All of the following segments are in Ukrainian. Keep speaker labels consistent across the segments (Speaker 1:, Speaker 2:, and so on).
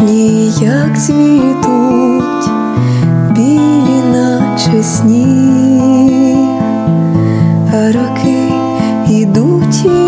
Speaker 1: ніжні, як цвітуть, білі, наче сніг, а роки йдуть.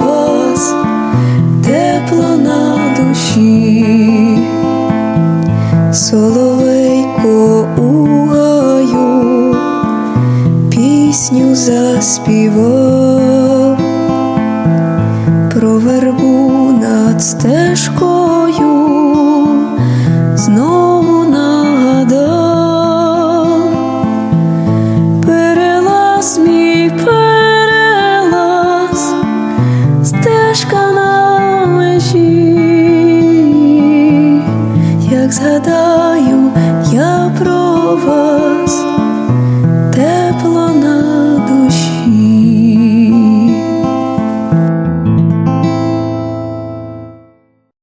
Speaker 1: тепло на душі, соловейко у гаю пісню заспівав, про вербу над стежкою.